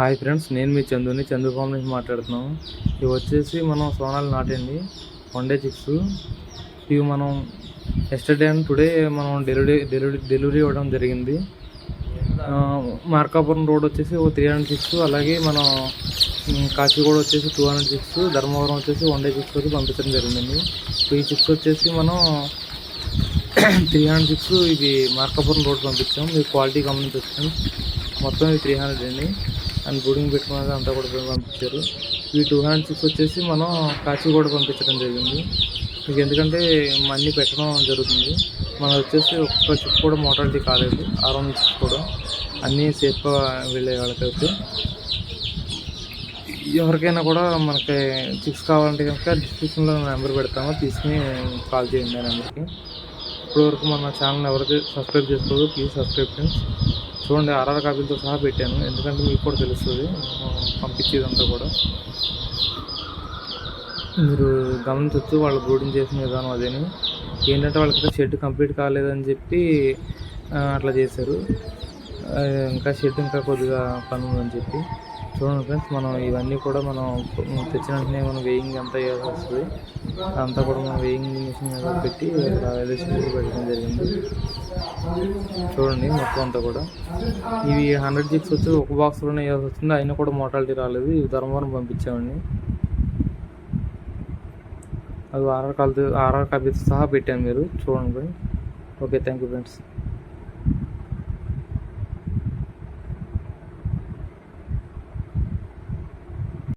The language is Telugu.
హాయ్ ఫ్రెండ్స్ నేను మీ చందుని చందు ఫామ్ నుంచి మాట్లాడుతున్నాను ఇవి వచ్చేసి మనం సోనాలు నాటండి. వన్ డే చిక్స్ ఇవి మనం ఎస్టర్డే అండ్ టుడే మనం డెలివరీ డెలివరీ డెలివరీ ఇవ్వడం జరిగింది. మార్కాపురం రోడ్ వచ్చేసి ఒక త్రీ హండ్రెడ్ సిక్స్ అలాగే మనం కాశీగూడ కాచిగూడ వచ్చేసి టూ హండ్రెడ్ సిక్స్ ధర్మవరం వచ్చేసి వన్ డే సిక్స్ వచ్చి పంపించడం జరిగిందండి. ఈ సిక్స్ వచ్చేసి మనం త్రీ హండ్రెడ్ సిక్స్ ఇది మార్కాపురం రోడ్ పంపించాం. మీకు క్వాలిటీ కంపెనీ మొత్తం ఇది త్రీ హండ్రెడ్ అండి. అండ్ బుడింగ్ పెట్టుకున్నది అంతా కూడా పంపించారు. ఈ టూ హ్యాండ్ సిక్స్ వచ్చేసి మనం కాచిగూడ పంపించడం జరిగింది. మీకు ఎందుకంటే మనీ పెట్టడం జరుగుతుంది. మనం వచ్చేసి ఒక్క చిప్ కూడా మోటాలిటీ కాలేదు. అరౌండ్ చిప్ కూడా. అన్నీ సేఫ్గా వెళ్ళే వాళ్ళకైతే. ఎవరికైనా కూడా మనకి చిప్స్ కావాలంటే కనుక డిస్క్రిప్షన్లో నెంబర్ పెడతాము. తీసుకుని కాల్ చేయండి ఆ నెంబర్కి ఇప్పటివరకు మన ఛానల్ ఎవరైతే సబ్స్క్రైబ్ చేసుకోదు ప్లీజ్ సబ్స్క్రైబ్ ఫ్రెండ్స్ చూడండి ఆర్ఆర్ కాపీలతో సహా పెట్టాను. ఎందుకంటే మీకు కూడా తెలుస్తుంది. పంపించేదంతా కూడా. మీరు గమనించవచ్చు వాళ్ళు బ్రూడింగ్ చేసిన విధానం అదేని. ఏంటంటే వాళ్ళకి షెడ్ కంప్లీట్ కాలేదని చెప్పి అట్లా చేశారు. ఇంకా షెడ్ ఇంకా కొద్దిగా పని ఉందని చెప్పి. చూడండి ఫ్రెండ్స్ మనం ఇవన్నీ కూడా మనం తెచ్చిన వెంటనే మనం వేయింగ్ అంతా వేయాల్సి వస్తుంది. అంతా కూడా మనం వేయింగ్ మిషన్ మీద పెట్టి పెట్టడం జరిగింది. చూడండి మొత్తం అంతా కూడా. ఇవి హండ్రెడ్ జిప్స్ వచ్చి ఒక బాక్స్లోనే వేయాల్సి వస్తుంది. అయినా కూడా మోటాలిటీ రాలేదు. ఇవి ధర్మవరం పంపించామండి. అది ఆర్ఆర్ కాల్ ఆర్ఆర్ కాపీతో సహా పెట్టాను మీరు. చూడండి ఓకే థ్యాంక్ యూ ఫ్రెండ్స్